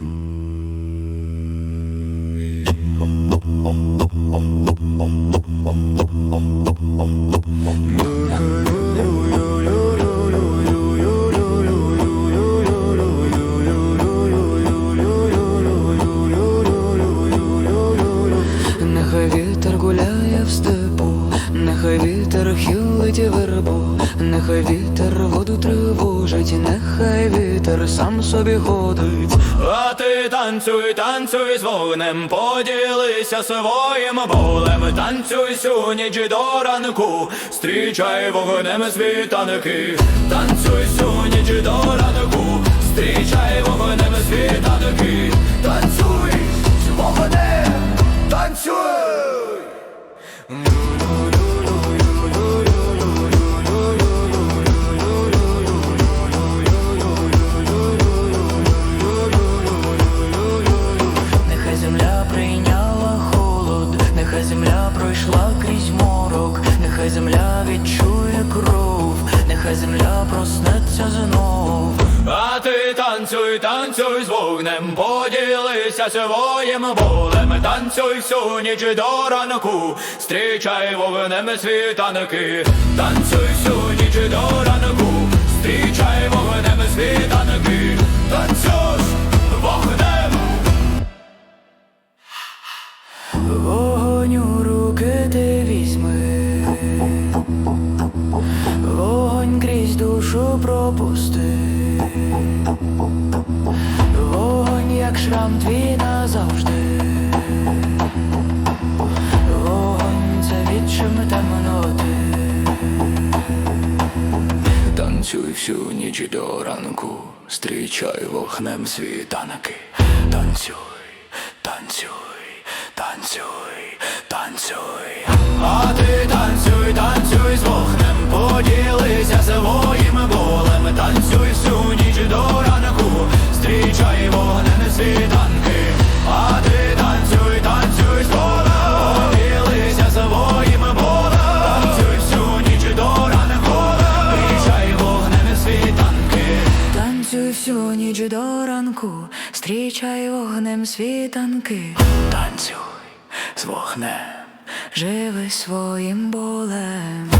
Нехай вітер гуляє в степу, нехай вітер хилить вербу, нехай вітер воду тривожить, нехай вітер сам собі ходить. А ти танцюй, танцюй з вогнем, поділися своїм болем, танцюй сю ніч до ранку, стрічай вогнем світанки, танцюй сю ніч до ранку, пройшла крізь морок, нехай земля відчує кров, нехай земля проснеться знов. А ти танцюй, танцюй з вогнем, поділися своїм болем, танцюй всю ніч до ранку, стрічай вогнем світанки, танцюй всю ніч до ранку, вогонь крізь душу пропусти, вогонь, як шрам твій назавжди, вогонь це відчим темноти. Танцюй всю ніч до ранку, зустрічай вогнем світанки. Танцюй, танцюй, танцюй, танцюй. Поділися своїм болем, танцюй всю ніч до ранку, зустрічай вогнем світанки. А ти танцюй, танцюй з вогнем, поділися своїм болем, танцюй всю ніч до ранку, зустрічай вогнем світанки. Танцюй всю ніч до ранку, зустрічай вогнем світанки, Танцюй з вогнем. живи своїм болем.